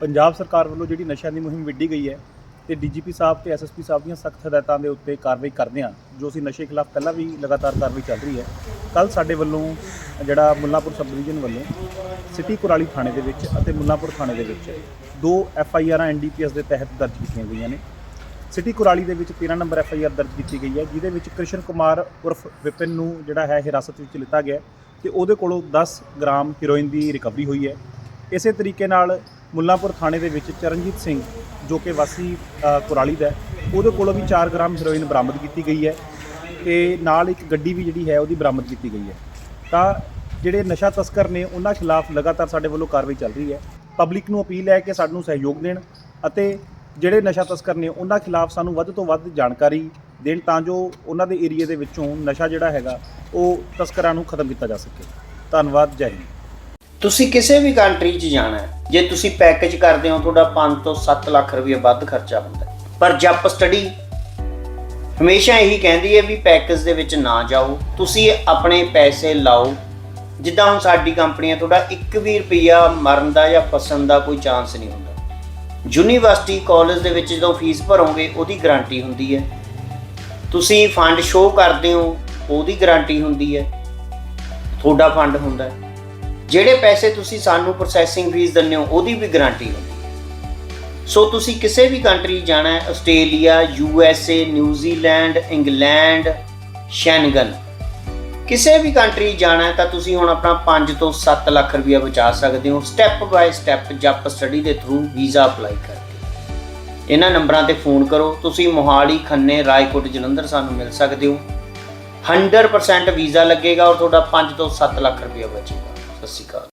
ਪੰਜਾਬ ਸਰਕਾਰ ਵੱਲੋਂ ਜਿਹੜੀ ਨਸ਼ਿਆਂ ਦੀ ਮੁਹਿੰਮ ਵਿੱਢੀ ਗਈ ਹੈ ਤੇ ਡੀਜੀਪੀ ਸਾਹਿਬ ਤੇ ਐਸਐਸਪੀ ਸਾਹਿਬ ਦੀਆਂ ਸਖਤ ਹਦਾਇਤਾਂ ਦੇ ਉੱਤੇ ਕਾਰਵਾਈ ਕਰਦੇ ਹਾਂ, ਜੋ ਅਸੀਂ ਨਸ਼ੇ ਖਿਲਾਫ ਪਹਿਲਾਂ ਵੀ ਲਗਾਤਾਰ ਕਾਰਵਾਈ ਚੱਲ ਰਹੀ ਹੈ। ਕੱਲ ਸਾਡੇ ਵੱਲੋਂ ਜਿਹੜਾ ਮੁੱਲਾਪੁਰ ਸਬ ਡਿਵੀਜ਼ਨ ਵੱਲੋਂ ਸਿਟੀ ਕੁਰਾਲੀ ਥਾਣੇ ਦੇ ਵਿੱਚ ਅਤੇ ਮੁੱਲਾਪੁਰ ਥਾਣੇ ਦੇ ਵਿੱਚ ਦੋ ਐਫ ਆਈ ਆਰਾਂ ਐਨਡੀਪੀਐਸ ਦੇ ਤਹਿਤ ਦਰਜ ਕੀਤੀਆਂ ਗਈਆਂ ਨੇ। ਸਿਟੀ ਕੁਰਾਲੀ ਦੇ ਵਿੱਚ 13 ਨੰਬਰ ਐਫ ਆਈ ਆਰ ਦਰਜ ਕੀਤੀ ਗਈ ਹੈ, ਜਿਹਦੇ ਵਿੱਚ ਕ੍ਰਿਸ਼ਨ ਕੁਮਾਰ ਉਰਫ ਵਿਪਿਨ ਨੂੰ ਜਿਹੜਾ ਹੈ ਹਿਰਾਸਤ ਵਿੱਚ ਲਿੱਤਾ ਗਿਆ ਹੈ ਤੇ ਉਹਦੇ ਕੋਲੋਂ 10 ਗ੍ਰਾਮ ਹੀਰੋਇਨ ਦੀ ਰਿਕਵਰੀ ਹੋਈ ਹੈ। ਇਸੇ ਤਰੀਕੇ ਨਾਲ ਮੁੱਲਾਂਪੁਰ ਥਾਣੇ ਦੇ ਵਿੱਚ ਚਰਨਜੀਤ ਸਿੰਘ, ਜੋ ਕਿ ਵਾਸੀ ਕੁਰਾਲੀ ਦਾ ਉਹਦੇ ਕੋਲੋਂ ਵੀ 4 ਗ੍ਰਾਮ ਹੈਰੋਇਨ ਬਰਾਮਦ ਕੀਤੀ ਗਈ ਹੈ ਤੇ ਨਾਲ ਇੱਕ ਗੱਡੀ ਵੀ ਜਿਹੜੀ ਹੈ ਉਹਦੀ ਬਰਾਮਦ ਕੀਤੀ ਗਈ ਹੈ। ਤਾਂ ਜਿਹੜੇ ਨਸ਼ਾ ਤਸਕਰ ਨੇ, ਉਹਨਾਂ ਖਿਲਾਫ ਲਗਾਤਾਰ ਸਾਡੇ ਵੱਲੋਂ ਕਾਰਵਾਈ ਚੱਲ ਰਹੀ ਹੈ। ਪਬਲਿਕ ਨੂੰ ਅਪੀਲ ਹੈ ਕਿ ਸਾਨੂੰ ਸਹਿਯੋਗ ਦੇਣ ਅਤੇ ਜਿਹੜੇ ਨਸ਼ਾ ਤਸਕਰ ਨੇ, ਉਹਨਾਂ ਖਿਲਾਫ ਸਾਨੂੰ ਵੱਧ ਤੋਂ ਵੱਧ ਜਾਣਕਾਰੀ ਦੇਣ ਤਾਂ ਜੋ ਉਹਨਾਂ ਦੇ ਏਰੀਆ ਦੇ ਵਿੱਚੋਂ ਨਸ਼ਾ ਜਿਹੜਾ ਹੈਗਾ, ਉਹ ਤਸਕਰਾਂ ਨੂੰ ਖਤਮ ਕੀਤਾ ਜਾ ਸਕੇ। ਧੰਨਵਾਦ, ਜੈ ਹਿੰਦ। ਤੁਸੀਂ ਕਿਸੇ ਵੀ ਕੰਟਰੀ 'ਚ ਜਾਣਾ ਹੈ ਜੇ ਤੁਸੀਂ ਪੈਕੇਜ ਕਰਦੇ ਹੋ, ਤੁਹਾਡਾ 5 ਤੋਂ 7 ਲੱਖ ਰੁਪਏ ਵੱਧ ਖਰਚਾ ਹੁੰਦਾ ਪਰ ਜੱਪ ਸਟੱਡੀ ਹਮੇਸ਼ਾ ਇਹੀ ਕਹਿੰਦੀ ਹੈ ਵੀ ਪੈਕੇਜ ਦੇ ਵਿੱਚ ਨਾ ਜਾਓ। ਤੁਸੀਂ ਆਪਣੇ ਪੈਸੇ ਲਾਓ। ਜਿੱਦਾਂ ਹੁਣ ਸਾਡੀ ਕੰਪਨੀਆਂ ਤੁਹਾਡਾ 1 ਵੀ ਰੁਪਿਆ ਮਰਨ ਦਾ ਜਾਂ ਫਸਣ ਦਾ ਕੋਈ ਚਾਂਸ ਨਹੀਂ ਹੁੰਦਾ। ਯੂਨੀਵਰਸਿਟੀ ਕਾਲਜ ਦੇ ਵਿੱਚ ਜਦੋਂ ਫੀਸ ਭਰੋਗੇ, ਉਹਦੀ ਗਾਰੰਟੀ ਹੁੰਦੀ ਹੈ। ਤੁਸੀਂ ਫੰਡ ਸ਼ੋਅ ਕਰਦੇ ਹੋ, ਉਹਦੀ ਗਾਰੰਟੀ ਹੁੰਦੀ ਹੈ। ਤੁਹਾਡਾ ਫੰਡ ਹੁੰਦਾ ਹੈ। ਜਿਹੜੇ ਪੈਸੇ ਤੁਸੀਂ ਸਾਨੂੰ ਪ੍ਰੋਸੈਸਿੰਗ ਫੀਸ ਦਿੰਦੇ ਹੋ, ਉਹਦੀ ਵੀ ਗਾਰੰਟੀ ਹੁੰਦੀ ਸੋ ਤੁਸੀਂ ਕਿਸੇ ਵੀ ਕੰਟਰੀ ਜਾਣਾ ਹੈ, Australia U S A New Zealand England Schengen ਕਿਸੇ ਵੀ ਕੰਟਰੀ ਜਾਣਾ ਹੈ ਤਾਂ ਤੁਸੀਂ ਹੁਣ ਆਪਣਾ 5 ਤੋਂ 7 ਲੱਖ ਰੁਪਇਆ ਬਚਾ ਸਕਦੇ ਹੋ ਸਟੈਪ ਬਾਏ ਸਟੈਪ ਜੱਪ ਸਟੱਡੀ ਦੇ ਥਰੂ ਵੀਜ਼ਾ ਅਪਲਾਈ ਕਰਕੇ। ਇਹਨਾਂ ਨੰਬਰਾਂ ਤੇ ਫੋਨ ਕਰੋ, ਤੁਸੀਂ ਮੋਹਾਲੀ, ਖੰਨੇ, ਰਾਏਕੋਟ, ਜਲੰਧਰ ਸਾਨੂੰ ਮਿਲ ਸਕਦੇ ਹੋ। 100% ਵੀਜ਼ਾ ਲੱਗੇਗਾ ਔਰ ਤੁਹਾਡਾ 5 ਤੋਂ 7 ਲੱਖ ਰੁਪਇਆ ਬਚੇਗਾ। ਸਤਿ ਸ਼੍ਰੀ ਅਕਾਲ।